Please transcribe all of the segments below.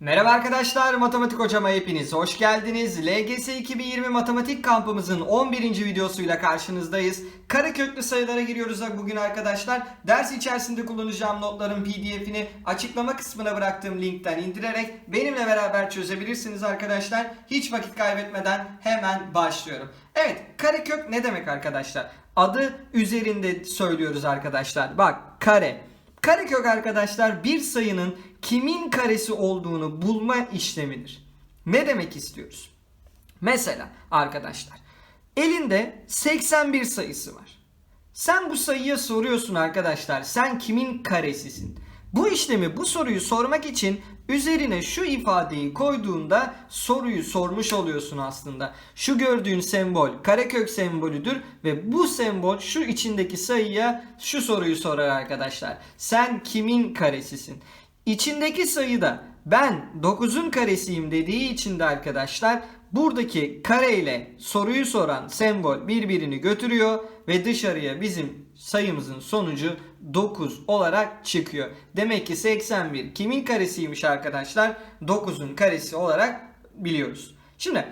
Merhaba arkadaşlar, Matematik Hocama hepiniz hoş geldiniz. LGS 2020 Matematik kampımızın 11. videosuyla karşınızdayız. Kareköklü sayılara giriyoruz bugün arkadaşlar. Ders içerisinde kullanacağım notların pdf'ini açıklama kısmına bıraktığım linkten indirerek benimle beraber çözebilirsiniz arkadaşlar. Hiç vakit kaybetmeden hemen başlıyorum. Evet, karekök ne demek arkadaşlar? Adı üzerinde söylüyoruz arkadaşlar. Bak, kare. Karekök arkadaşlar bir sayının kimin karesi olduğunu bulma işlemidir. Ne demek istiyoruz? Mesela arkadaşlar elinde 81 sayısı var. Sen bu sayıya soruyorsun arkadaşlar sen kimin karesisin? Bu işlemi bu soruyu sormak için üzerine şu ifadeyi koyduğunda soruyu sormuş oluyorsun aslında. Şu gördüğün sembol karekök sembolüdür ve bu sembol şu içindeki sayıya şu soruyu sorar arkadaşlar. Sen kimin karesisin? İçindeki sayıda ben 9'un karesiyim dediği için de arkadaşlar buradaki kareyle soruyu soran sembol birbirini götürüyor ve dışarıya bizim sayımızın sonucu 9 olarak çıkıyor. Demek ki 81 kimin karesiymiş arkadaşlar? 9'un karesi olarak biliyoruz. Şimdi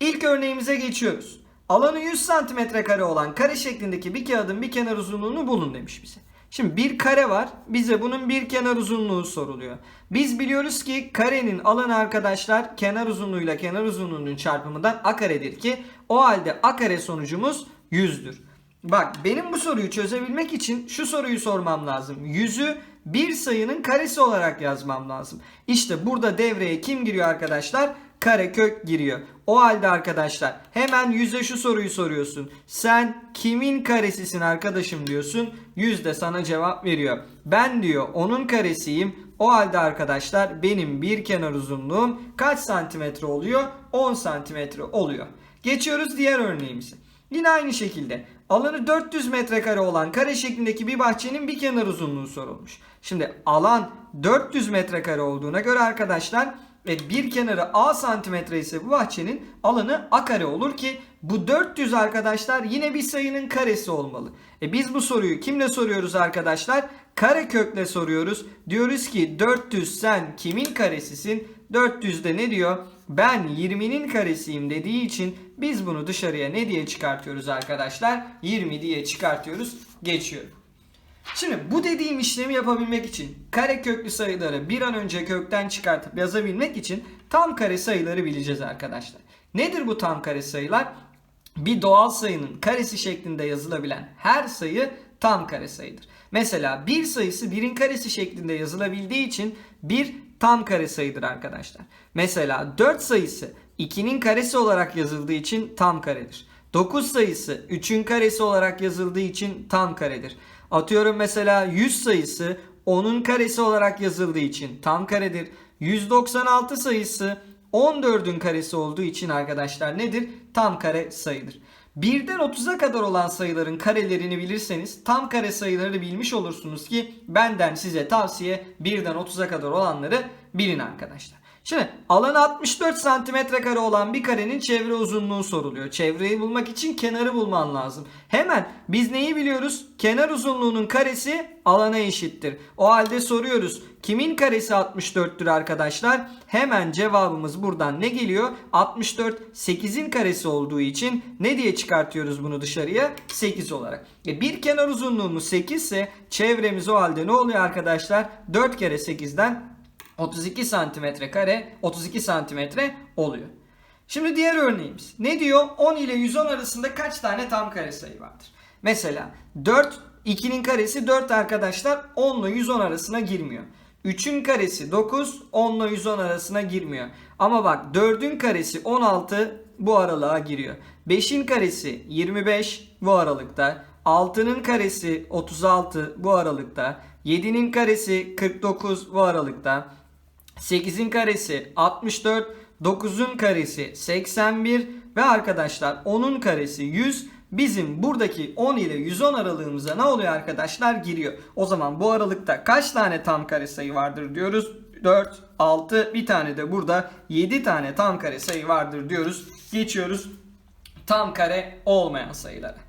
ilk örneğimize geçiyoruz. Alanı 100 cm kare olan kare şeklindeki bir kağıdın bir kenar uzunluğunu bulun demiş bize. Şimdi bir kare var. Bize bunun bir kenar uzunluğu soruluyor. Biz biliyoruz ki karenin alanı arkadaşlar kenar uzunluğuyla kenar uzunluğunun çarpımından a karedir ki o halde a kare sonucumuz 100'dür. Bak benim bu soruyu çözebilmek için şu soruyu sormam lazım. 100'ü bir sayının karesi olarak yazmam lazım. İşte burada devreye kim giriyor arkadaşlar? Karekök giriyor. O halde arkadaşlar hemen yüze şu soruyu soruyorsun. Sen kimin karesisin arkadaşım diyorsun. Yüz de sana cevap veriyor. Ben diyor onun karesiyim. O halde arkadaşlar benim bir kenar uzunluğum kaç santimetre oluyor? 10 santimetre oluyor. Geçiyoruz diğer örneğimize. Yine aynı şekilde alanı 400 metrekare olan kare şeklindeki bir bahçenin bir kenar uzunluğu sorulmuş. Şimdi alan 400 metrekare olduğuna göre arkadaşlar ve bir kenarı a santimetre ise bu bahçenin alanı a kare olur ki bu 400 arkadaşlar yine bir sayının karesi olmalı. E biz bu soruyu kimle soruyoruz arkadaşlar? Kare kökle soruyoruz. Diyoruz ki 400 sen kimin karesisin? 400'de ne diyor? Ben 20'nin karesiyim dediği için biz bunu dışarıya ne diye çıkartıyoruz arkadaşlar? 20 diye çıkartıyoruz. Geçiyorum. Şimdi bu dediğim işlemi yapabilmek için kare köklü sayıları bir an önce kökten çıkartıp yazabilmek için tam kare sayıları bileceğiz arkadaşlar. Nedir bu tam kare sayılar? Bir doğal sayının karesi şeklinde yazılabilen her sayı tam kare sayıdır. Mesela bir sayısı birin karesi şeklinde yazılabildiği için bir tam kare sayıdır arkadaşlar. Mesela 4 sayısı 2'nin karesi olarak yazıldığı için tam karedir. 9 sayısı 3'ün karesi olarak yazıldığı için tam karedir. Atıyorum mesela 100 sayısı 10'un karesi olarak yazıldığı için tam karedir. 196 sayısı 14'ün karesi olduğu için arkadaşlar nedir? Tam kare sayıdır. 1'den 30'a kadar olan sayıların karelerini bilirseniz tam kare sayıları bilmiş olursunuz ki benden size tavsiye 1'den 30'a kadar olanları bilin arkadaşlar. Şimdi alanı 64 santimetre kare olan bir karenin çevre uzunluğu soruluyor. Çevreyi bulmak için kenarı bulman lazım. Hemen biz neyi biliyoruz? Kenar uzunluğunun karesi alana eşittir. O halde soruyoruz. Kimin karesi 64'tür arkadaşlar? Hemen cevabımız buradan ne geliyor? 64 8'in karesi olduğu için ne diye çıkartıyoruz bunu dışarıya? 8 olarak. E bir kenar uzunluğumuz 8 ise çevremiz o halde ne oluyor arkadaşlar? 4 kere 8'den 32 santimetre kare 32 santimetre oluyor. Şimdi diğer örneğimiz. Ne diyor? 10 ile 110 arasında kaç tane tam kare sayı vardır? Mesela 4 2'nin karesi 4 arkadaşlar 10 ile 110 arasına girmiyor. 3'ün karesi 9 10 ile 110 arasına girmiyor. Ama bak 4'ün karesi 16 bu aralığa giriyor. 5'in karesi 25 bu aralıkta. 6'nın karesi 36 bu aralıkta. 7'nin karesi 49 bu aralıkta. 8'in karesi 64, 9'un karesi 81 ve arkadaşlar 10'un karesi 100. Bizim buradaki 10 ile 110 aralığımıza ne oluyor arkadaşlar? Giriyor. O zaman bu aralıkta kaç tane tam kare sayı vardır diyoruz? 4, 6, bir tane de burada 7 tane tam kare sayı vardır diyoruz. Geçiyoruz tam kare olmayan sayılara.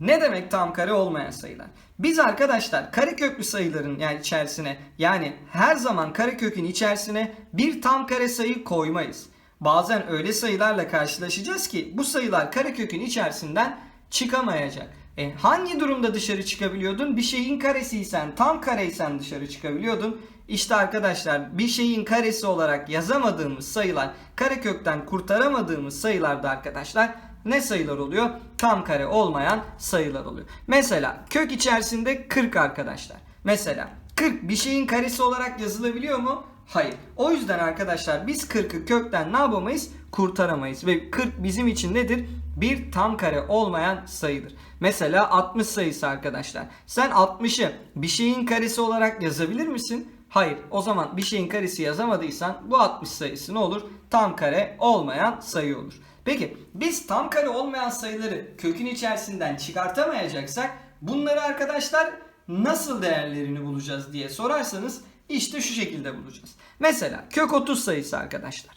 Ne demek tam kare olmayan sayılar? Biz arkadaşlar kareköklü sayıların yani içerisine yani her zaman karekökün içerisine bir tam kare sayı koymayız. Bazen öyle sayılarla karşılaşacağız ki bu sayılar karekökün içerisinden çıkamayacak. E, hangi durumda dışarı çıkabiliyordun? Bir şeyin karesiysen, tam kareysen dışarı çıkabiliyordun. İşte arkadaşlar bir şeyin karesi olarak yazamadığımız sayılar, karekökten kurtaramadığımız sayılarda arkadaşlar ne sayılar oluyor? Tam kare olmayan sayılar oluyor. Mesela kök içerisinde 40 arkadaşlar. Mesela 40 bir şeyin karesi olarak yazılabiliyor mu? Hayır. O yüzden arkadaşlar biz 40'ı kökten ne yapamayız? Kurtaramayız. Ve 40 bizim için nedir? Bir tam kare olmayan sayıdır. Mesela 60 sayısı arkadaşlar. Sen 60'ı bir şeyin karesi olarak yazabilir misin? Hayır. O zaman bir şeyin karesi yazamadıysan bu 60 sayısı ne olur? Tam kare olmayan sayı olur. Peki biz tam kare olmayan sayıları kökün içerisinden çıkartamayacaksak bunları arkadaşlar nasıl değerlerini bulacağız diye sorarsanız işte şu şekilde bulacağız. Mesela kök 30 sayısı arkadaşlar.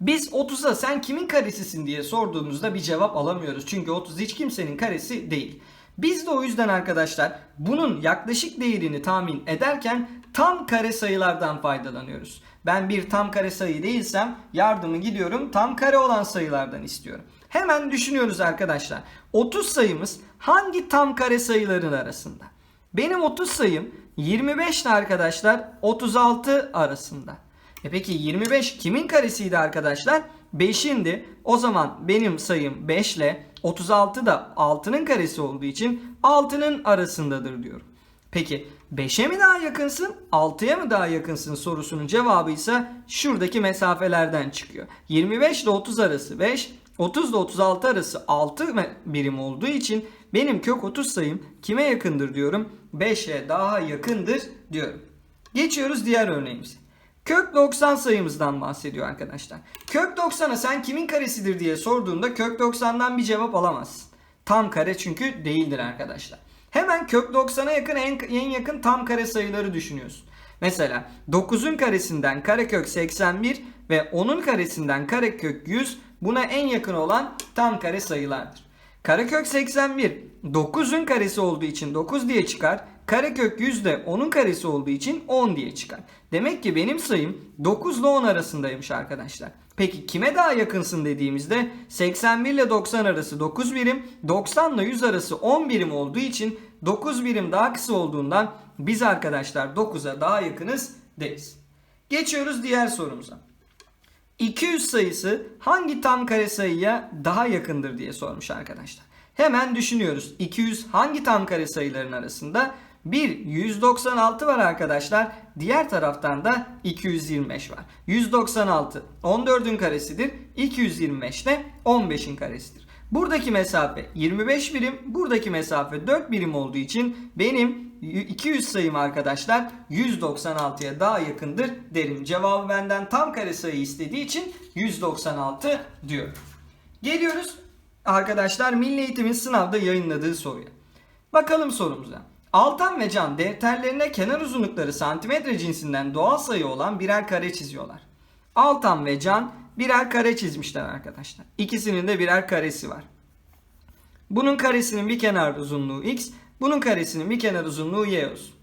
Biz 30'a sen kimin karesisin diye sorduğumuzda bir cevap alamıyoruz. Çünkü 30 hiç kimsenin karesi değil. Biz de o yüzden arkadaşlar bunun yaklaşık değerini tahmin ederken tam kare sayılardan faydalanıyoruz. Ben bir tam kare sayı değilsem yardımı gidiyorum tam kare olan sayılardan istiyorum. Hemen düşünüyoruz arkadaşlar. 30 sayımız hangi tam kare sayıların arasında? Benim 30 sayım 25 ile arkadaşlar 36 arasında. E peki 25 kimin karesiydi arkadaşlar? 5'indi. O zaman benim sayım 5 ile 36 da 6'nın karesi olduğu için 6'nın arasındadır diyorum. Peki 5'e mi daha yakınsın 6'ya mı daha yakınsın sorusunun cevabı ise şuradaki mesafelerden çıkıyor. 25 ile 30 arası 5, 30 ile 36 arası 6 birim olduğu için benim kök 30 sayım kime yakındır diyorum? 5'e daha yakındır diyorum. Geçiyoruz diğer örneğimize. Kök 90 sayımızdan bahsediyor arkadaşlar. Kök 90'a sen kimin karesidir diye sorduğunda kök 90'dan bir cevap alamazsın. Tam kare çünkü değildir arkadaşlar. Hemen kök 90'a yakın en, en yakın tam kare sayıları düşünüyorsun. Mesela 9'un karesinden karekök 81 ve 10'un karesinden karekök 100 buna en yakın olan tam kare sayılardır. Karekök 81 9'un karesi olduğu için 9 diye çıkar. Karekök 100 de 10'un karesi olduğu için 10 diye çıkar. Demek ki benim sayım 9 ile 10 arasındaymış arkadaşlar. Peki kime daha yakınsın dediğimizde 81 ile 90 arası 9 birim, 90 ile 100 arası 10 birim olduğu için 9 birim daha kısa olduğundan biz arkadaşlar 9'a daha yakınız deriz. Geçiyoruz diğer sorumuza. 200 sayısı hangi tam kare sayıya daha yakındır diye sormuş arkadaşlar. Hemen düşünüyoruz. 200 hangi tam kare sayıların arasında? Bir 196 var arkadaşlar. Diğer taraftan da 225 var. 196 14'ün karesidir. 225 de 15'in karesidir. Buradaki mesafe 25 birim, buradaki mesafe 4 birim olduğu için benim 200 sayım arkadaşlar 196'ya daha yakındır derim. Cevabı benden tam kare sayı istediği için 196 diyor. Geliyoruz arkadaşlar Milli Eğitim'in sınavda yayınladığı soruya. Bakalım sorumuza. Altan ve Can defterlerine kenar uzunlukları santimetre cinsinden doğal sayı olan birer kare çiziyorlar. Altan ve Can birer kare çizmişler arkadaşlar. İkisinin de birer karesi var. Bunun karesinin bir kenar uzunluğu x, bunun karesinin bir kenar uzunluğu y olsun.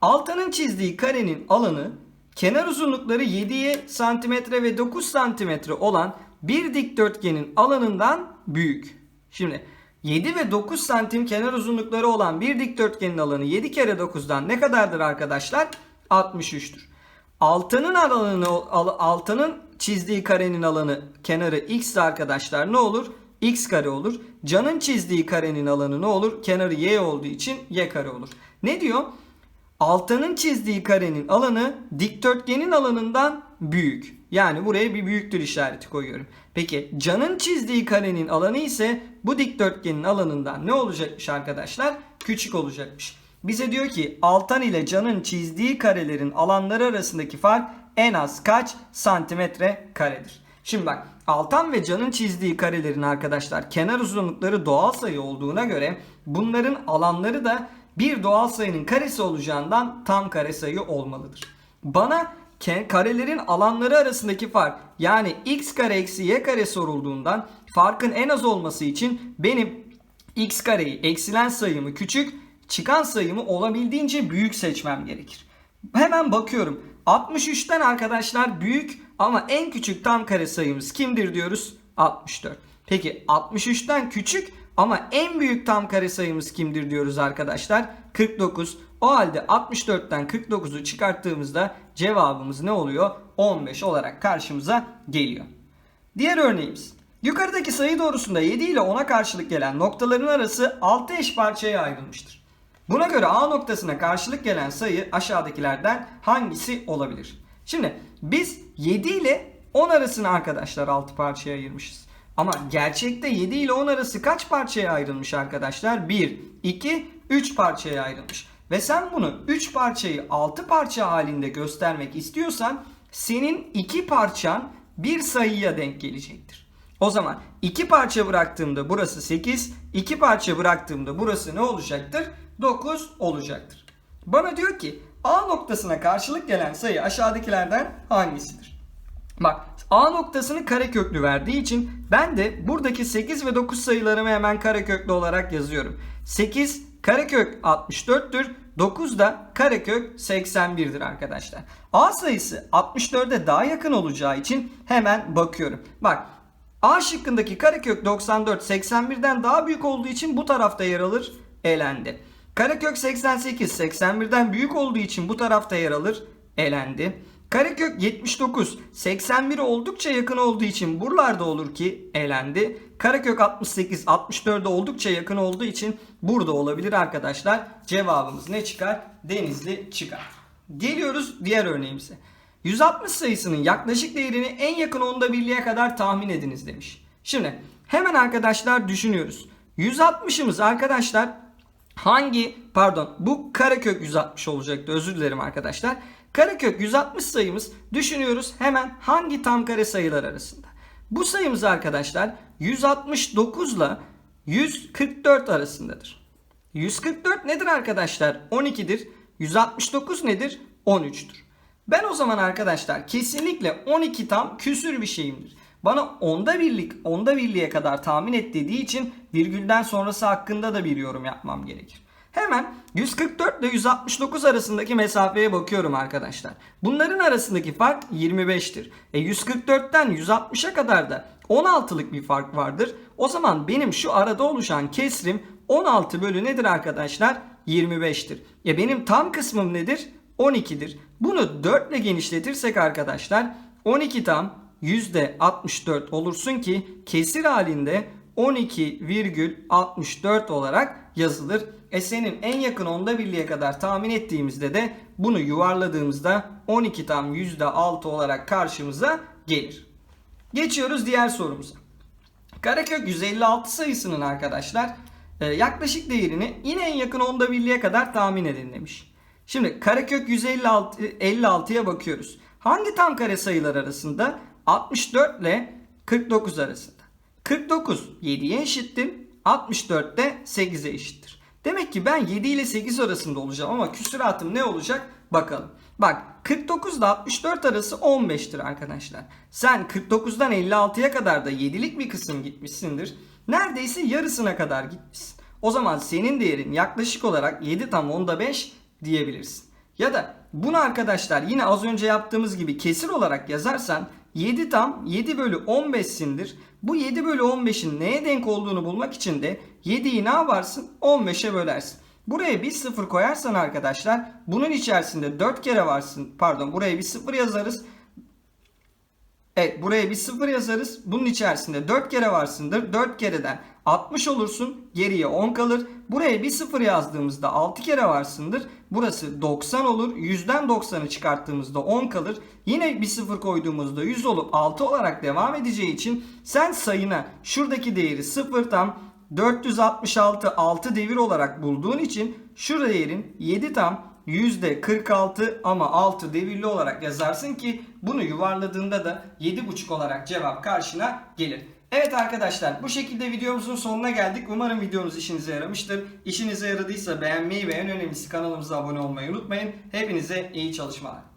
Altan'ın çizdiği karenin alanı kenar uzunlukları 7 santimetre ve 9 santimetre olan bir dikdörtgenin alanından büyük. Şimdi 7 ve 9 santim kenar uzunlukları olan bir dikdörtgenin alanı 7 kere 9'dan ne kadardır arkadaşlar? 63'tür. Altının alanını altının çizdiği karenin alanı kenarı x arkadaşlar ne olur? x kare olur. Can'ın çizdiği karenin alanı ne olur? Kenarı y olduğu için y kare olur. Ne diyor? Altanın çizdiği karenin alanı dikdörtgenin alanından büyük. Yani buraya bir büyüktür işareti koyuyorum. Peki Can'ın çizdiği karenin alanı ise bu dikdörtgenin alanından ne olacakmış arkadaşlar? Küçük olacakmış. Bize diyor ki Altan ile Can'ın çizdiği karelerin alanları arasındaki fark en az kaç santimetre karedir? Şimdi bak Altan ve Can'ın çizdiği karelerin arkadaşlar kenar uzunlukları doğal sayı olduğuna göre bunların alanları da bir doğal sayının karesi olacağından tam kare sayı olmalıdır. Bana karelerin alanları arasındaki fark yani x kare eksi y kare sorulduğundan farkın en az olması için benim x kareyi eksilen sayımı küçük, çıkan sayımı olabildiğince büyük seçmem gerekir. Hemen bakıyorum. 63'ten arkadaşlar büyük ama en küçük tam kare sayımız kimdir diyoruz? 64. Peki 63'ten küçük ama en büyük tam kare sayımız kimdir diyoruz arkadaşlar? 49. O halde 64'ten 49'u çıkarttığımızda cevabımız ne oluyor? 15 olarak karşımıza geliyor. Diğer örneğimiz. Yukarıdaki sayı doğrusunda 7 ile 10'a karşılık gelen noktaların arası 6 eş parçaya ayrılmıştır. Buna göre A noktasına karşılık gelen sayı aşağıdakilerden hangisi olabilir? Şimdi biz 7 ile 10 arasını arkadaşlar 6 parçaya ayırmışız. Ama gerçekte 7 ile 10 arası kaç parçaya ayrılmış arkadaşlar? 1, 2, 3 parçaya ayrılmış. Ve sen bunu 3 parçayı 6 parça halinde göstermek istiyorsan senin 2 parçan bir sayıya denk gelecektir. O zaman 2 parça bıraktığımda burası 8, 2 parça bıraktığımda burası ne olacaktır? 9 olacaktır. Bana diyor ki A noktasına karşılık gelen sayı aşağıdakilerden hangisidir? Bak A noktasını kareköklü verdiği için ben de buradaki 8 ve 9 sayılarımı hemen kareköklü olarak yazıyorum. 8 karekök 64'tür. 9 da karekök 81'dir arkadaşlar. A sayısı 64'e daha yakın olacağı için hemen bakıyorum. Bak A şıkkındaki karekök 94 81'den daha büyük olduğu için bu tarafta yer alır. Elendi. Karekök 88 81'den büyük olduğu için bu tarafta yer alır. Elendi. Karekök 79 81'e oldukça yakın olduğu için buralarda olur ki elendi. Karekök 68 64'e oldukça yakın olduğu için burada olabilir arkadaşlar. Cevabımız ne çıkar? Denizli çıkar. Geliyoruz diğer örneğimize. 160 sayısının yaklaşık değerini en yakın onda birliğe kadar tahmin ediniz demiş. Şimdi hemen arkadaşlar düşünüyoruz. 160'ımız arkadaşlar hangi pardon bu karekök 160 olacaktı özür dilerim arkadaşlar. Karekök 160 sayımız düşünüyoruz hemen hangi tam kare sayılar arasında. Bu sayımız arkadaşlar 169 ile 144 arasındadır. 144 nedir arkadaşlar? 12'dir. 169 nedir? 13'tür. Ben o zaman arkadaşlar kesinlikle 12 tam küsür bir şeyimdir. Bana onda birlik, onda birliğe kadar tahmin et dediği için virgülden sonrası hakkında da bir yorum yapmam gerekir. Hemen 144 ile 169 arasındaki mesafeye bakıyorum arkadaşlar. Bunların arasındaki fark 25'tir. E 144'ten 160'a kadar da 16'lık bir fark vardır. O zaman benim şu arada oluşan kesrim 16 bölü nedir arkadaşlar? 25'tir. Ya benim tam kısmım nedir? 12'dir. Bunu 4 ile genişletirsek arkadaşlar 12 tam %64 olursun ki kesir halinde 12,64 olarak yazılır. E senin en yakın onda birliğe kadar tahmin ettiğimizde de bunu yuvarladığımızda 12 tam %6 olarak karşımıza gelir. Geçiyoruz diğer sorumuza. Karekök 156 sayısının arkadaşlar e, yaklaşık değerini yine en yakın onda birliğe kadar tahmin edin demiş. Şimdi karekök 156 56'ya bakıyoruz. Hangi tam kare sayılar arasında? 64 ile 49 arasında. 49 7'ye eşittir. 64 de 8'e eşittir. Demek ki ben 7 ile 8 arasında olacağım ama küsuratım ne olacak? Bakalım. Bak 49 ile 64 arası 15'tir arkadaşlar. Sen 49'dan 56'ya kadar da 7'lik bir kısım gitmişsindir. Neredeyse yarısına kadar gitmişsin. O zaman senin değerin yaklaşık olarak 7 tam onda 5 diyebilirsin. Ya da bunu arkadaşlar yine az önce yaptığımız gibi kesir olarak yazarsan 7 tam 7 bölü 15'sindir. Bu 7 bölü 15'in neye denk olduğunu bulmak için de 7'yi ne yaparsın? 15'e bölersin. Buraya bir sıfır koyarsan arkadaşlar bunun içerisinde 4 kere varsın. Pardon buraya bir sıfır yazarız. Evet buraya bir sıfır yazarız. Bunun içerisinde 4 kere varsındır. 4 kereden 60 olursun. Geriye 10 kalır. Buraya bir sıfır yazdığımızda 6 kere varsındır. Burası 90 olur. 100'den 90'ı çıkarttığımızda 10 kalır. Yine bir sıfır koyduğumuzda 100 olup 6 olarak devam edeceği için sen sayına şuradaki değeri 0 tam 466 6 devir olarak bulduğun için şu değerin 7 tam %46 ama 6 devirli olarak yazarsın ki bunu yuvarladığında da 7,5 olarak cevap karşına gelir. Evet arkadaşlar bu şekilde videomuzun sonuna geldik. Umarım videomuz işinize yaramıştır. İşinize yaradıysa beğenmeyi ve en önemlisi kanalımıza abone olmayı unutmayın. Hepinize iyi çalışmalar.